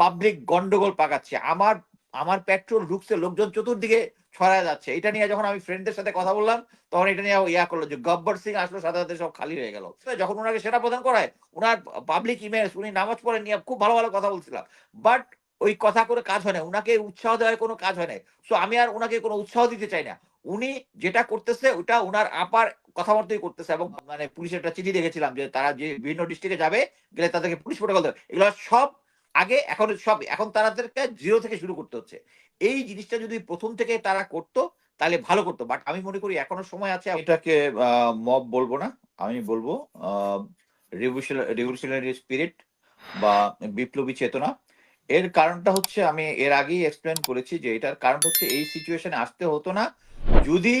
Public গন্ডগোল পাকাচ্ছে। আমার আমার পেট্রোল ঢুকছে, লোকজন চতুর্দিকে ছড়ায় যাচ্ছে। এটা নিয়ে যখন আমি ফ্রেন্ডদের সাথে কথা বললাম, তখন এটা নিয়ে ইয়া করল যে, গব্বর সিং আসলো, সাথে সাথে সব খালি হয়ে গেল। যখন ওনাকে সেনা প্রদান করায়, ওনার পাবলিক ইমেজ উনি নামাজ পড়ে নিয়ে খুব ভালো ভালো কথা বলছিলাম। বাট ওই কথা করে কাজ হয় না। উনাকে উৎসাহ দেওয়ার কোনো কাজ হয় না। সো আমি আর উনাকে কোনো উৎসাহ দিতে চাই না। উনি যেটা করতেছে, ওটা ওনার আপার কথা মতোই করতেছে এবং মানে পুলিশের একটা চিঠি দেখেছিলাম যে, তারা যে বিভিন্ন ডিস্ট্রিক্টে যাবে, গেলে তাদেরকে পুলিশ প্রোটোকল দেবে। এগুলো সব আগে এখন সব, এখন তাদেরকে জিরো থেকে শুরু করতে হচ্ছে। এই জিনিসটা যদি প্রথম থেকে তারা করতো, তাহলে ভালো করতো। বাট আমি মনে করি এখনও সময় আছে এটাকে মব বলব না, আমি বলব রিভলিউশনারি স্পিরিট বা বিপ্লবী চেতনা। এর কারণটা হচ্ছে, আমি এর আগেই এক্সপ্লেন করেছি যে এটার কারণ হচ্ছে এই সিচুয়েশনে আসতে হতো না। যদি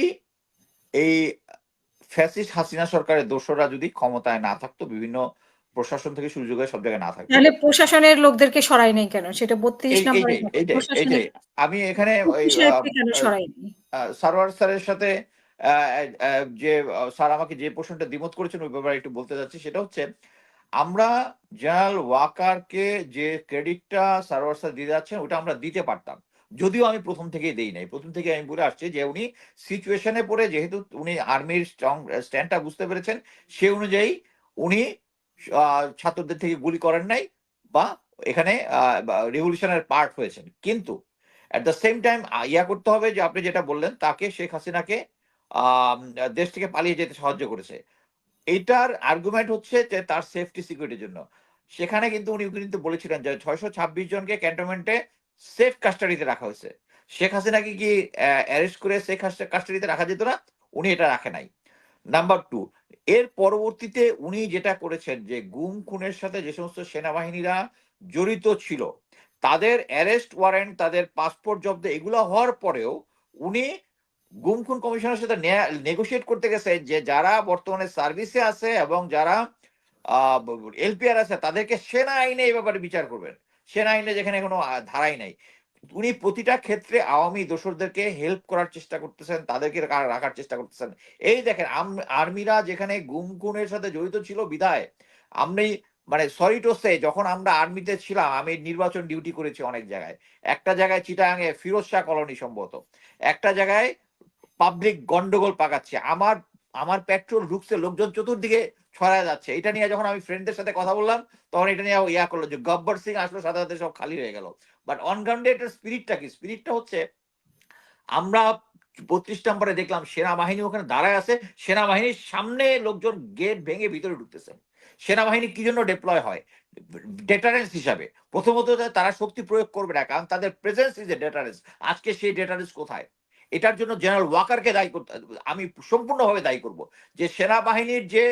এই ফ্যাসিস্ট হাসিনা সরকারের দোষরা যদি ক্ষমতায় না থাকতো, বিভিন্ন প্রশাসন থেকে শুরু করে সব জায়গায় না থাকতো তাহলে প্রশাসনের লোকদেরকে সরাই নাই কেন? সেটা বত্রিশ এই- নম্বরে এইটাই আমি এখানে সারোয়ার স্যারের সাথে যে স্যার আমাকে যে প্রশ্নটা দ্বিমত করেছেন ওই ব্যাপারে একটু বলতে যাচ্ছি সেটা হচ্ছে আমরা জেনারেল ওয়াকারকে যে ক্রেডিটটা সারোয়ার স্যার দিয়ে যাচ্ছেন ওটা আমরা দিতে পারতাম। যদিও আমি প্রথম থেকেই দেই নাই। প্রথম থেকে আমি বলে আসছি যে উনি সিচুয়েশনে পড়ে যেহেতু উনি আর্মির স্ট্রং স্ট্যান্ডটা বুঝতে পেরেছেন সে অনুযায়ী উনি ছাত্রদের থেকে গুলি করেন নাই বা এখানে রেভলিউশনের পার্ট হয়েছেন। কিন্তু at the same time yeah করতে হবে যে আপনি যেটা বললেন, তাকে, শেখ হাসিনাকে দেশ থেকে পালিয়ে যেতে সাহায্য করেছে। এইটার আর্গুমেন্ট হচ্ছে যে তার সেফটি সিকিউরিটির জন্য। সেখানে কিন্তু উনি কিন্তু বলেছিলেন যে ছয়শো ছাব্বিশ জনকে ক্যান্টনমেন্টে সেফ কাস্টাডিতে রাখা হয়েছে। শেখ হাসিনাকে কি অ্যারেস্ট করে সেফ কাস্টাডিতে রাখা যেত না? উনি এটা রাখে নাই। নাম্বার টু এর পরবর্তীতে উনি যেটা করেছেন যে গুম খুনের সাথে যে সমস্ত সেনাবাহিনীরা জড়িত ছিল, তাদের অ্যারেস্ট ওয়ারেন্ট তাদের পাসপোর্ট জব্দ এগুলো হওয়ার পরেও উনি গুম খুন কমিশনের সাথে নেগোসিয়েট করতে গেছে যে যারা বর্তমানে সার্ভিসে আছে এবং যারা এলপিআর আছে তাদেরকে সেনা আইনে এই ব্যাপারে বিচার করবেন। সেনা আইনে যেখানে কোনো ধারাই নাই। উনি প্রতিটা ক্ষেত্রে আওয়ামী দোসরদেরকে হেল্প করার চেষ্টা করতেছেন, তাদেরকে রাখার চেষ্টা করতেছেন। এই দেখেন আর্মিরা যেখানে গুম খুনের সাথে জড়িত ছিল বিধায় আমি মানে সরি টু সে যখন আমরা আর্মিতে ছিলাম, আমি নির্বাচন ডিউটি করেছি অনেক জায়গায়। একটা জায়গায় চিটাঙে ফিরোজ শাহ কলোনি সম্ভবত। একটা জায়গায় পাবলিক গন্ডগোল পাকাচ্ছে। আমার আমার পেট্রোল ঢুকছে, লোকজন চতুর্দিকে ছড়ায় যাচ্ছে। এটা নিয়ে যখন আমি ফ্রেন্ডদের সাথে কথা বললাম, তখন এটা নিয়ে ইয়া করল যে, গব্বর সিং আসলো, সাথে সাথে সব খালি হয়ে গেল। বাট অন গ্রাউন্ডে এটার স্পিরিটটা কি? স্পিরিটটা হচ্ছে, আমরা বত্রিশ নম্বরে দেখলাম সেনাবাহিনী ওখানে দাঁড়ায় আছে। সেনাবাহিনীর সামনে লোকজন গেট ভেঙে ভিতরে ঢুকতেছে। সেনাবাহিনী কি জন্য ডিপ্লয় হয়? ডেটারেন্স হিসাবে। প্রথমত তারা শক্তি প্রয়োগ করবে না, কারণ তাদের প্রেজেন্স ইজ এ ডেটারেন্স আজকে সেই ডেটারেন্স কোথায়? এটার জন্য জেনারেল ওয়াকারকে দায়ী করতে, আমি সম্পূর্ণভাবে দায়ী করব যে সেনাবাহিনীর যে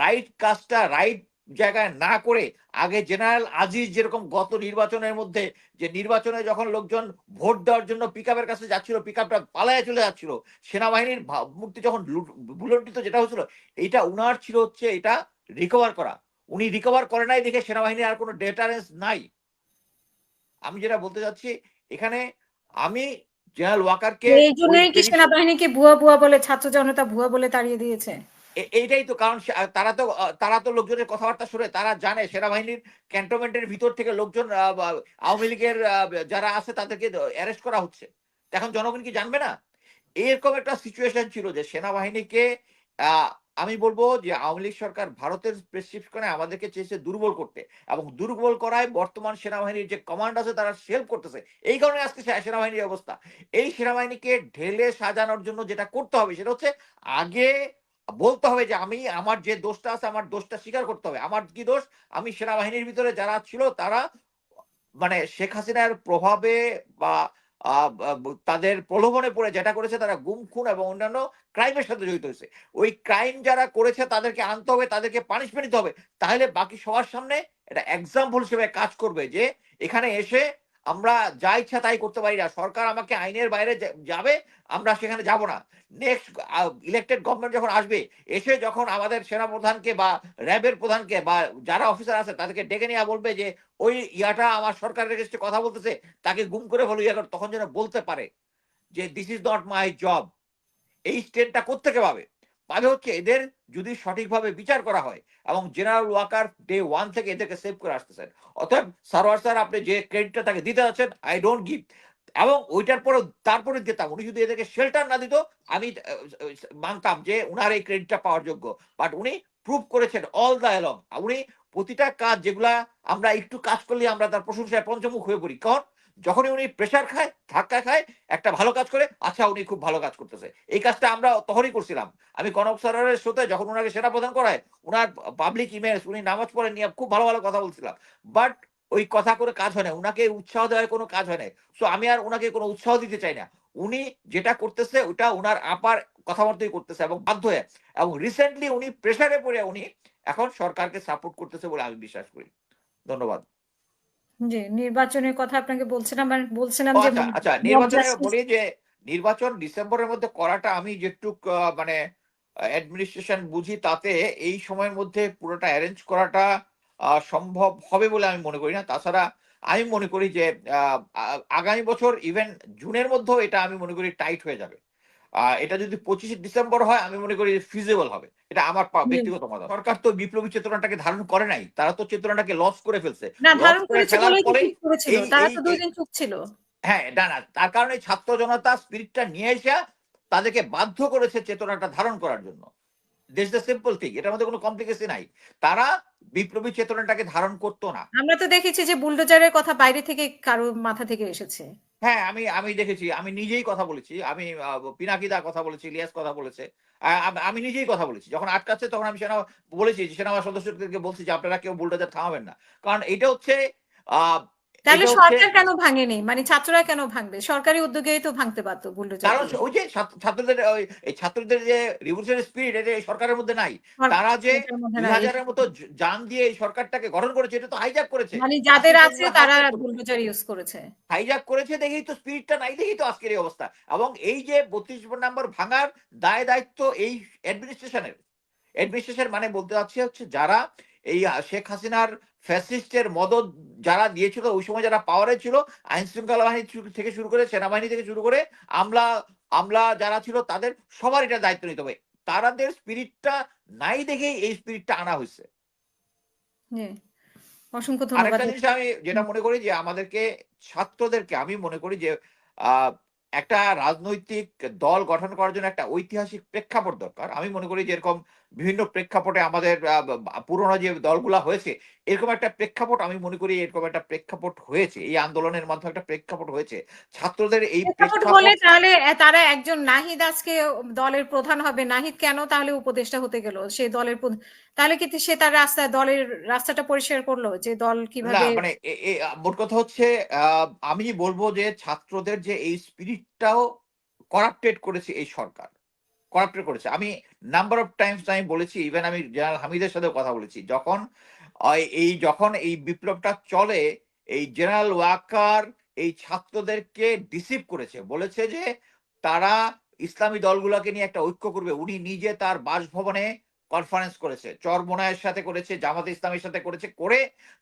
রাইট কাজটা রাইট জায়গায় না করে আগে জেনারেল আজিজ যেরকম গত নির্বাচনের মধ্যে যে নির্বাচনে যখন লোকজন ভোট দেওয়ার জন্য পিক কাছে যাচ্ছিল পিক আপটা পালায় চলে যাচ্ছিল, সেনাবাহিনীর মূর্তি যখন বুলন্ডিত যেটা হচ্ছিল এটা উনার ছিল হচ্ছে এটা রিকভার করা। উনি রিকভার করে নাই দেখে সেনাবাহিনীর আর কোনো ডেটারেন্স নাই। আমি যেটা বলতে চাচ্ছি, এখানে আমি জেনারেল ওয়াকারকে এই জন্যই কি সেনাবাহিনীকে ভুয়া ভুয়া বলে ছাত্র জনতা ভুয়া বলে তাড়িয়ে দিয়েছে? এইটাই তো কারণ তারা তো তারা তো লোকজনের কথাবার্তা শুনে তারা জানে সেনাবাহিনীর ক্যান্টনমেন্টের ভিতর থেকে লোকজন আওয়ামী লীগের যারা আছে তাদেরকে অ্যারেস্ট করা হচ্ছে। এখন জনগণ কি জানবে না? এরকম একটা সিচুয়েশন ছিল যে সেনাবাহিনীকে আহ, আমি বলব যে, আওয়ামী লীগ সরকার ভারতের প্রেসক্রিপশনে আমাদেরকে চেয়েছে দুর্বল করতে এবং দুর্বল করায় বর্তমান সেনাবাহিনীর যে কমান্ড আছে তারা হেল্প করতেছে। এই কারণে আজকে সেনাবাহিনীর অবস্থা। এই সেনাবাহিনীকে ঢেলে সাজানোর জন্য যেটা করতে হবে সেটা হচ্ছে আগে বলতে হবে যে, আমি আমার যে দোষটা আছে আমার দোষটা স্বীকার করতে হবে। আমার কি দোষ? আমি সেনাবাহিনীর ভিতরে যারা ছিল তারা মানে শেখ হাসিনার প্রভাবে বা- তাদের প্রলোভনে পড়ে যেটা করেছে তারা গুম, খুন এবং অন্যান্য ক্রাইমের সাথে জড়িত হয়েছে। ওই ক্রাইম যারা করেছে তাদেরকে আনতে হবে, তাদেরকে পানিশমেন্ট দিতে হবে। তাহলে বাকি সবার সামনে এটা এক্সাম্পল হিসেবে কাজ করবে যে, এখানে এসে আমরা যা ইচ্ছা তাই করতে পারি না। সরকার আমাকে আইনের বাইরে যাবে, আমরা সেখানে যাব না। নেক্সট ইলেক্টেড গভর্নমেন্ট যখন আসবে, এসে যখন আমাদের সেনা প্রধানকে বা র্যাবের প্রধানকে বা যারা অফিসার আছে, তাদেরকে ডেকে নিয়ে বলবে যে, ওই ইয়াটা আমার সরকারের এগেস্টে কথা বলতেছে, তাকে গুম করে হলো ইয়া তখন যেন বলতে পারে যে this is not my job এই স্টেটটা কোথেকে পাবে? পাবে হচ্ছে এদের যদি সঠিকভাবে বিচার করা হয় এবং জেনারেল ওয়াকার ডে ওয়ান থেকে এদেরকে সেভ করে আসতেছেন। অতএব সারোয়ার স্যার, আপনি যে ক্রেডিটটা তাকে দিতে যাচ্ছেন আই ডোন্ট গিভ এবং ওইটার পরে তারপরে দিতাম। উনি যদি এদেরকে শেল্টার না দিত, আমি মানতাম যে উনার এই ক্রেডিটটা পাওয়ার যোগ্য। বাট উনি প্রুভ করেছেন অল দ্য এলং উনি প্রতিটা কাজ যেগুলা আমরা একটু কাজ করলে আমরা তার প্রশংসায় পঞ্চমুখ হয়ে পড়ি। কারণ যখনই উনি প্রেশার খায়, ধাক্কা খায়, একটা ভালো কাজ করে আচ্ছা উনি খুব ভালো কাজ করতেছে। এই কাজটা আমরা তখনই করছিলাম। আমি কনক স্যারের সাথে যখন ওনাকে সেনা প্রদান করায় ওনার পাবলিক ইমেজ উনি নামাজ পড়ে নিয়ে খুব ভালো ভালো কথা বলছিলাম। বাট ওই কথা করে কাজ হয় না উনাকে উৎসাহ দেওয়ার কোনো কাজ হয় না সো আমি আর ওনাকে কোনো উৎসাহ দিতে চাই না। উনি যেটা করতেছে, ওটা ওনার আপার কথা মতোই করতেছে এবং বাধ্য হয়ে, এবং রিসেন্টলি উনি প্রেসারে পড়ে উনি এখন সরকারকে সাপোর্ট করতেছে বলে আমি বিশ্বাস করি। ধন্যবাদ। জি নির্বাচনের কথা আপনাকে বলছিলাম মানে বলছিলাম যে আচ্ছা আচ্ছা mob নির্বাচনে justice- বলি যে নির্বাচন ডিসেম্বরের মধ্যে করাটা আমি যেটুক মানে অ্যাডমিনিস্ট্রেশন বুঝি তাতে এই সময়ের মধ্যে পুরোটা অ্যারেঞ্জ করাটা আহ, সম্ভব হবে বলে আমি মনে করি না। তাছাড়া আমি মনে করি যে আহ, আগামী বছর ইভেন জুনের মধ্যেও এটা আমি মনে করি টাইট হয়ে যাবে। এটা যদি পঁচিশে ডিসেম্বর হয় আমি মনে করি ফিজিবল হবে। এটা আমার ব্যক্তিগত মত সরকার তো বিপ্লবী চেতনাটাকে ধারণ করে নাই তারা তো চেতনাটাকে লস করে ফেলছে। হ্যাঁ না না তার কারণে ছাত্র জনতা স্পিরিটটা নিয়ে এসে তাদেরকে বাধ্য করেছে চেতনাটা ধারণ করার জন্য। দিস দ্য সিম্পল থিং এটার মধ্যে কোনো কমপ্লিকেসি নাই। তারা বিপ্লবী চেতনাটাকে ধারণ করতো না। আমরা তো দেখেছি যে বুলডোজারের কথা বাইরে থেকে কারও মাথা থেকে এসেছে। হ্যাঁ আমি আমি দেখেছি, আমি নিজেই কথা বলেছি, আমি পিনাকিদা কথা বলেছি, ইলিয়াস কথা বলেছে আমি নিজেই কথা বলেছি, যখন আটকাচ্ছে তখন আমি সেনা, বলেছি সেনাবাহিনী সদস্যদেরকে বলছি যে আপনারা কেউ বুলডোজার থামাবেন না, কারণ এটা হচ্ছে তাহলে সরকার কেন ভাঙেনি মানে ছাত্ররা কেন ভাঙবে? সরকারি উদ্যোগেই তো ভাঙতে পারতো বুলডোজার কারণ ওই যে ছাত্রদের ওই এই ছাত্রদের যে রিভলিউশনারি স্পিরিট এটা সরকারের মধ্যে নাই। তারা যে দুই হাজারের মতো জ- যান দিয়ে এই সরকারটাকে গঠন করেছে এটা তো হাইজ্যাক করেছে। মানে যাদের আছে তারা বুলডোজার ইউজ করেছে। হাইজ্যাক করেছে দেখেই তো স্পিরিটটা নাই দেখেই তো আজকের এই অবস্থা। এবং এই যে বত্রিশ নম্বর ভাঙার দায় দায়িত্ব এই অ্যাডমিনিস্ট্রেশনের অ্যাডমিনিস্ট্রেশন মানে বলতে চাচ্ছি হচ্ছে যারা এই শেখ হাসিনার ফ্যাসিস্টের মদত যারা দিয়েছিল ওই সময় যারা পাওয়ারে ছিল আইন শৃঙ্খলা বাহিনী থেকে শুরু করে সেনাবাহিনী থেকে শুরু করে আমলা আমলা যারা ছিল তাদের সবার এটা দায়িত্ব নিতে হবে। তারাদের স্পিরিটটা নাই দেখেই এই স্পিরিটটা আনা হয়েছে। অসংখ্য ধন্যবাদ। জিনিস আমি যেটা মনে করি যে আমাদেরকে ছাত্রদেরকে আমি মনে করি যে আহ, একটা রাজনৈতিক দল গঠন করার জন্য একটা ঐতিহাসিক প্রেক্ষাপট দরকার। আমি মনে করি যে এরকম বিভিন্ন প্রেক্ষাপটে আমাদের পুরোনো যে দলগুলা হয়েছে এরকম একটা প্রেক্ষাপট আমি মনে করি এরকম একটা প্রেক্ষাপট হয়েছে। এই আন্দোলনের মাধ্যমে একটা প্রেক্ষাপট হয়েছে। ছাত্রদের এই প্রেক্ষাপট হলে তাহলে তারা একজন নাহিদ আজকে দলের প্রধান হবে। নাহিদ কেন তাহলে উপদেষ্টা হতে গেল? সে দলের তাহলে কি সে তার রাস্তা দলের রাস্তাটা পরিষ্কার করল যে দল কীভাবে মানে মোট কথা হচ্ছে আহ, আমি বলব যে ছাত্রদের যে এই স্পিরিটটাও করাপ্টেড করেছে এই সরকার। করাপ্টেড করেছে। আমি নাম্বার অফ টাইমস আমি বলেছি ইভেন আমি জেনারেল হামিদের সাথে কথা বলেছি যখন এই যখন এই বিপ্লবটা চলে এই জেনারেল ওয়াকার এই ছাত্রদেরকে ডিসিভ করেছে। বলেছে যে তারা ইসলামী দলগুলোকে নিয়ে একটা ঐক্য করবে। উনি নিজে তার বাসভবনে কনফারেন্স করেছে চরমোনায়ের সাথে করেছে জামাতে ইসলামের সাথে করেছে করে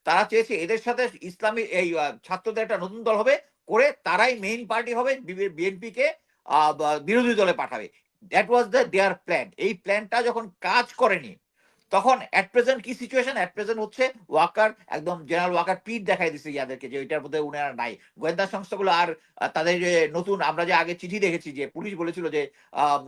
তারা চেয়েছে এদের সাথে ইসলামী এই ছাত্রদের একটা নতুন দল হবে করে তারাই মেইন পার্টি হবে বিএনপি কে আহ, বিরোধী দলে পাঠাবে। That was the their plan এই প্ল্যানটা যখন কাজ করেনি, তখন অ্যাট প্রেজেন্ট কি সিচুয়েশন অ্যাট প্রেজেন্ট হচ্ছে ওয়াকার, একদম জেনারেল ওয়াকার পিট দেখাই দিছে ইয়াদেরকে যে ওইটার মধ্যে উনারা নাই। গোয়েন্দা সংস্থাগুলো আর তাদের যে নতুন, আমরা যে আগে চিঠি দেখেছি যে পুলিশ বলেছিল যে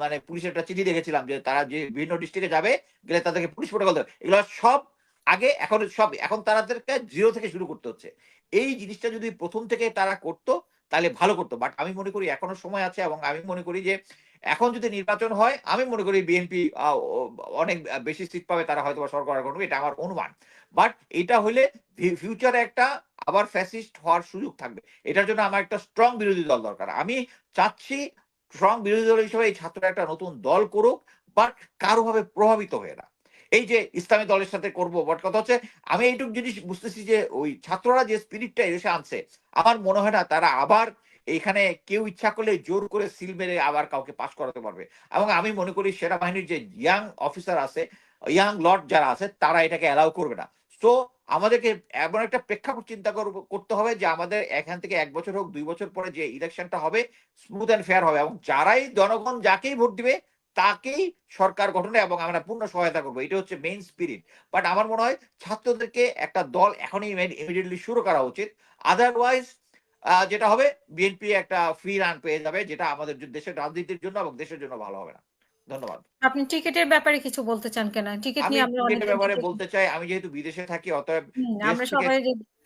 মানে পুলিশের একটা চিঠি দেখেছিলাম যে তারা যে বিভিন্ন ডিস্ট্রিক্টে যাবে, গেলে তাদেরকে পুলিশ প্রোটোকল দেবে। এগুলো সব আগে, এখন সব, এখন তাদেরকে জিরো থেকে শুরু করতে হচ্ছে। এই জিনিসটা যদি প্রথম থেকে তারা করতো তাহলে ভালো করতো। বাট আমি মনে করি এখনও সময় আছে এবং আমি মনে করি যে, এখন যদি নির্বাচন হয়, আমি মনে করি বিএনপি অনেক বেশি সিট পাবে তারা হয়তো সরকার করবে, এটা আমার অনুমান। বাট এটা হলে ফিউচারে একটা আবার ফ্যাসিস্ট হওয়ার সুযোগ থাকবে। এটার জন্য আমার একটা স্ট্রং বিরোধী দল দরকার। আমি চাচ্ছি স্ট্রং বিরোধী দল হিসেবে এই ছাত্ররা একটা নতুন দল করুক বাট কারোভাবে প্রভাবিত হয়ে না। এই যে ইসলামী দলের সাথে করব বাট কথা হচ্ছে আমি এইটুকু জিনিস বুঝতেছি যে ওই ছাত্ররা যে স্পিরিটটা এসে আনছে, আমার মনে হয় না তারা আবার এখানে কেউ ইচ্ছা করলে জোর করে সিল মেরে আবার কাউকে পাশ করাতে পারবে। এবং আমি মনে করি সেনাবাহিনীর যে ইয়াং অফিসার আছে ইয়াং লর্ড যারা আছে, তারা এটাকে অ্যালাউ করবে না। তো আমাদেরকে এমন একটা প্রেক্ষাপট চিন্তা করতে হবে যে আমাদের এখান থেকে এক বছর হোক, দুই বছর পরে যে ইলেকশনটা হবে স্মুথ অ্যান্ড ফেয়ার হবে। এবং যারাই জনগণ যাকেই ভোট দিবে তাকেই সরকার গঠনে এবং আমরা পূর্ণ সহায়তা করব। এটা হচ্ছে মেইন স্পিরিট বাট আমার মনে হয় ছাত্রদেরকে একটা দল এখনই ইমিডিয়েটলি শুরু করা উচিত। আদারওয়াইজ যেটা হবে বিএনপি একটা ফ্রি রান পেয়ে যাবে, যেটা আমাদের দেশের রাজনীতির জন্য এবং দেশের জন্য ভালো হবে না। ধন্যবাদ। আপনি টিকেটের ব্যাপারে কিছু বলতে চান কিনা? টিকিট নিয়ে আমরা অনেক ব্যাপারে বলতে চাই আমি যেহেতু বিদেশে থাকি অতএব আমরা সবাই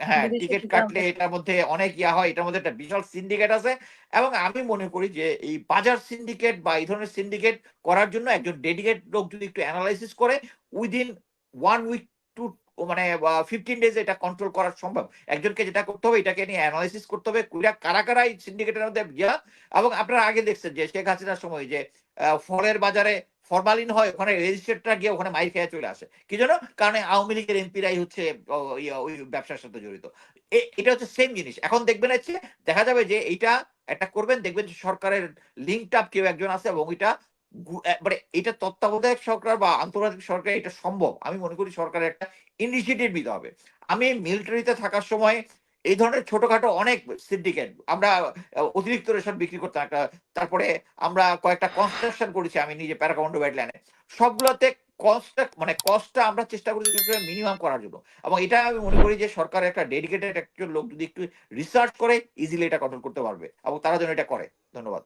হ্যাঁ টিকিট কাটলে এটার মধ্যে অনেক ইয়া হয় এটার মধ্যে একটা বিশাল সিন্ডিকেট আছে এবং আমি মনে করি যে এই বাজার সিন্ডিকেট বা এই ধরনের সিন্ডিকেট করার জন্য একজন ডেডিকেট লোক যদি একটু অ্যানালাইসিস করে উইদিন ওয়ান উইক টু মানে ফিফটিন ডেজ এটা কন্ট্রোল করা সম্ভব। একজনকে যেটা করতে হবে এটাকে নিয়ে অ্যানালাইসিস করতে হবে কারা কারা এই সিন্ডিকেটের মধ্যে এবং আপনারা আগে দেখছেন যে শেখ হাসিনার সময় যে ফলের বাজারে ফরমালিন হয়, ওখানে রেজিস্ট্রেটটা গিয়ে ওখানে মাইর খেয়ে চলে আসে। কি জন্য? কারণ আওয়ামী লীগের এমপিরাই হচ্ছে ওই ব্যবসার সাথে জড়িত। এটা হচ্ছে সেম জিনিস। এখন দেখবেন হচ্ছে, দেখা যাবে যে এইটা একটা করবেন, দেখবেন যে সরকারের লিঙ্ক আপ কেউ একজন আছে এবং এটা মানে এটা তত্ত্বাবধায়ক সরকার বা আন্তর্জাতিক সরকার এটা সম্ভব। আমি মনে করি সরকারের একটা ইনিশিয়েটিভ নিতে হবে। আমি মিলিটারিতে থাকার সময় এই ধরনের ছোটখাটো অনেক সিন্ডিকেট আমরা অতিরিক্ত রেশন বিক্রি করতাম একটা, তারপরে আমরা কয়েকটা কনস্ট্রাকশন করেছি আমি নিজে প্যারাকাউন্ড ওয়েটল্যান্ডে সবগুলোতে কস্টটা মানে কস্টটা আমরা চেষ্টা করি মিনিমাম করার জন্য। এবং এটা আমি মনে করি যে সরকার একটা ডেডিকেটেড একজন লোক যদি একটু রিসার্চ করে ইজিলি এটা কন্ট্রোল করতে পারবে। এবং তারা যেন এটা করে। ধন্যবাদ।